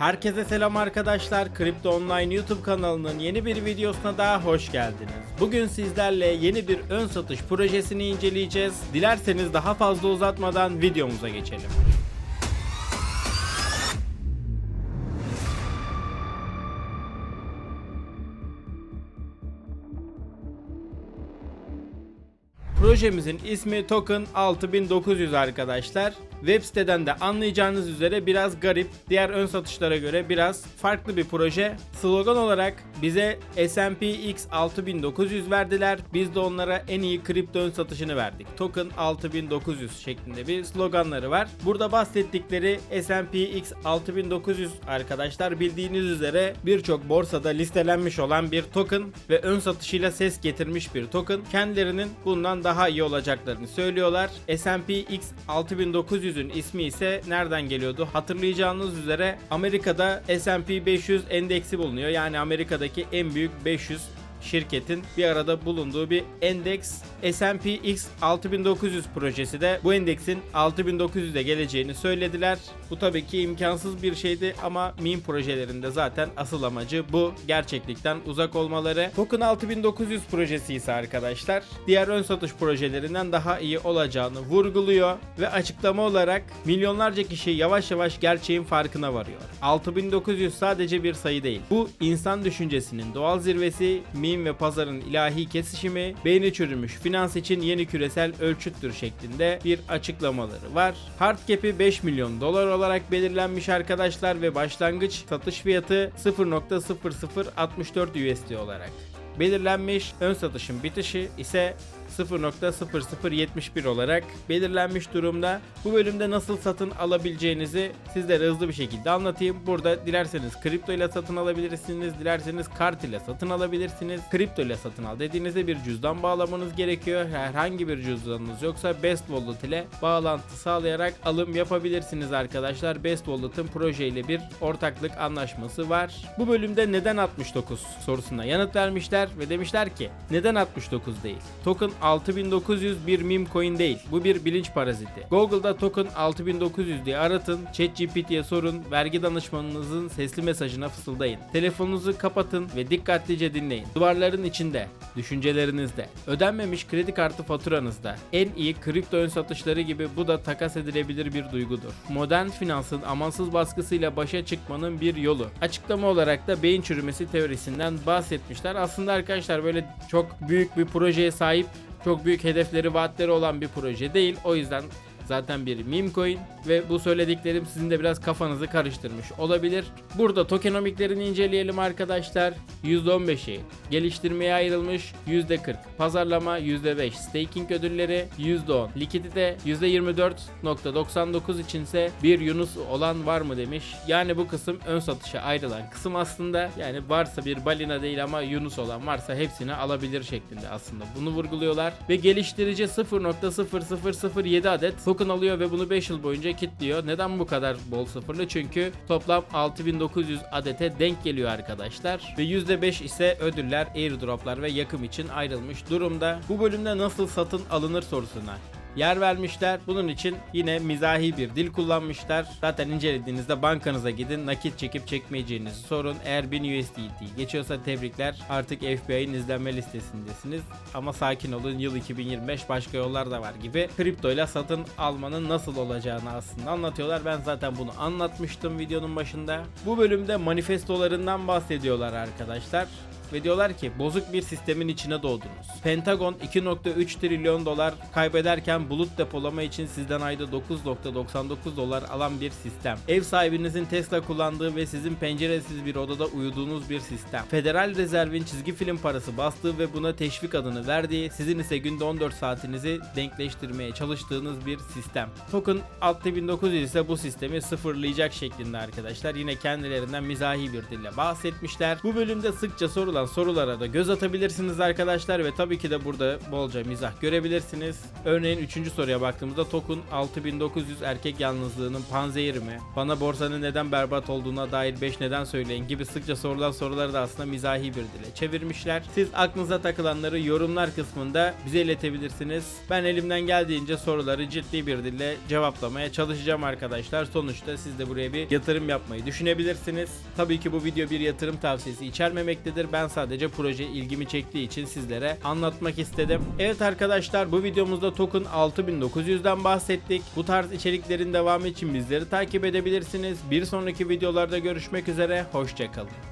Herkese selam arkadaşlar. Kripto Online YouTube kanalının yeni bir videosuna daha hoş geldiniz. Bugün sizlerle yeni bir ön satış projesini inceleyeceğiz. Dilerseniz daha fazla uzatmadan videomuza geçelim. Projemizin ismi Token 6900 arkadaşlar. Web siteden de anlayacağınız üzere biraz garip, diğer ön satışlara göre biraz farklı bir proje. Slogan olarak bize S&P X 6900 verdiler. Biz de onlara en iyi kripto ön satışını verdik. Token 6900 şeklinde bir sloganları var. Burada bahsettikleri S&P X 6900 arkadaşlar bildiğiniz üzere birçok borsada listelenmiş olan bir token ve ön satışıyla ses getirmiş bir token. Kendilerinin bundan daha iyi olacaklarını söylüyorlar. S&P X 6900'ün ismi ise nereden geliyordu? Hatırlayacağınız üzere Amerika'da S&P 500 endeksi bulunuyor. Yani Amerika'daki en büyük 500 şirketin bir arada bulunduğu bir endeks S&P X 6900 projesi de bu endeksin 6900'e geleceğini söylediler. Bu tabii ki imkansız bir şeydi ama meme projelerinde zaten asıl amacı bu gerçeklikten uzak olmaları. Token 6900 projesi ise arkadaşlar diğer ön satış projelerinden daha iyi olacağını vurguluyor ve açıklama olarak milyonlarca kişi yavaş yavaş gerçeğin farkına varıyor. 6900 sadece bir sayı değil. Bu insan düşüncesinin doğal zirvesi, meme ve pazarın ilahi kesişimi, beyni çürümüş finans için yeni küresel ölçüttür şeklinde bir açıklamaları var. Hard cap'i 5 milyon dolar olarak belirlenmiş arkadaşlar ve başlangıç satış fiyatı 0.0064 USD olarak belirlenmiş. Ön satışın bitişi ise 0.0071 olarak belirlenmiş durumda. Bu bölümde nasıl satın alabileceğinizi sizlere hızlı bir şekilde anlatayım. Burada dilerseniz kripto ile satın alabilirsiniz, dilerseniz kart ile satın alabilirsiniz. Kripto ile satın al dediğinizde bir cüzdan bağlamanız gerekiyor. Herhangi bir cüzdanınız yoksa Best Wallet ile bağlantı sağlayarak alım yapabilirsiniz arkadaşlar. Best Wallet'ın projeyle bir ortaklık anlaşması var. Bu bölümde neden 69 sorusuna yanıt vermişler ve demişler ki neden 69 değil? Token 6900 bir meme coin değil. Bu bir bilinç paraziti. Google'da token 6900 diye aratın, ChatGPT'ye sorun, vergi danışmanınızın sesli mesajına fısıldayın. Telefonunuzu kapatın ve dikkatlice dinleyin. Duvarların içinde, düşüncelerinizde, ödenmemiş kredi kartı faturanızda, en iyi kripto ön satışları gibi bu da takas edilebilir bir duygudur. Modern finansın amansız baskısıyla başa çıkmanın bir yolu. Açıklama olarak da beyin çürümesi teorisinden bahsetmişler. Aslında arkadaşlar böyle çok büyük bir projeye sahip çok büyük hedefleri, vaatleri olan bir proje değil. O yüzden zaten bir meme coin ve bu söylediklerim sizin de biraz kafanızı karıştırmış olabilir. Burada tokenomiklerini inceleyelim arkadaşlar. %15'i geliştirmeye ayrılmış, %40 pazarlama, %5 staking ödülleri, %10 likidite, %24.99 içinse bir Yunus olan var mı demiş. Yani bu kısım ön satışa ayrılan kısım aslında. Yani varsa bir balina değil ama Yunus olan varsa hepsini alabilir şeklinde aslında bunu vurguluyorlar. Ve geliştirici 0.0007 adet token alıyor ve bunu 5 yıl boyunca kilitliyor. Neden bu kadar bol sıfırlı? Çünkü toplam 6900 adete denk geliyor arkadaşlar. Ve %5 ise ödüller, airdroplar ve yakım için ayrılmış durumda. Bu bölümde nasıl satın alınır sorusuna yer vermişler. Bunun için yine mizahi bir dil kullanmışlar. Zaten incelediğinizde bankanıza gidin nakit çekip çekmeyeceğinizi sorun. Eğer 1000 USDT geçiyorsa tebrikler. Artık FBI'nin izlenme listesindesiniz. Ama sakin olun yıl 2025 başka yollar da var gibi. Kripto ile satın almanın nasıl olacağını aslında anlatıyorlar. Ben zaten bunu anlatmıştım videonun başında. Bu bölümde manifestolarından bahsediyorlar arkadaşlar ve diyorlar ki bozuk bir sistemin içine doğdunuz. Pentagon 2.3 trilyon dolar kaybederken bulut depolama için sizden ayda 9.99 dolar alan bir sistem. Ev sahibinizin Tesla kullandığı ve sizin penceresiz bir odada uyuduğunuz bir sistem. Federal Rezerv'in çizgi film parası bastığı ve buna teşvik adını verdiği, sizin ise günde 14 saatinizi denkleştirmeye çalıştığınız bir sistem. Token 6900 ise bu sistemi sıfırlayacak şeklinde arkadaşlar. Yine kendilerinden mizahi bir dille bahsetmişler. Bu bölümde sıkça sorulan Oradan sorulara da göz atabilirsiniz arkadaşlar ve tabii ki de burada bolca mizah görebilirsiniz. Örneğin 3. soruya baktığımızda Tokun 6900 erkek yalnızlığının panzehiri mi? Bana borsanın neden berbat olduğuna dair 5 neden söyleyin gibi sıkça sorulan soruları da aslında mizahi bir dile çevirmişler. Siz aklınıza takılanları yorumlar kısmında bize iletebilirsiniz. Ben elimden geldiğince soruları ciddi bir dille cevaplamaya çalışacağım arkadaşlar. Sonuçta siz de buraya bir yatırım yapmayı düşünebilirsiniz. Tabii ki bu video bir yatırım tavsiyesi içermemektedir. Ben sadece proje ilgimi çektiği için sizlere anlatmak istedim. Evet arkadaşlar bu videomuzda Token 6900'den bahsettik. Bu tarz içeriklerin devamı için bizleri takip edebilirsiniz. Bir sonraki videolarda görüşmek üzere. Hoşçakalın.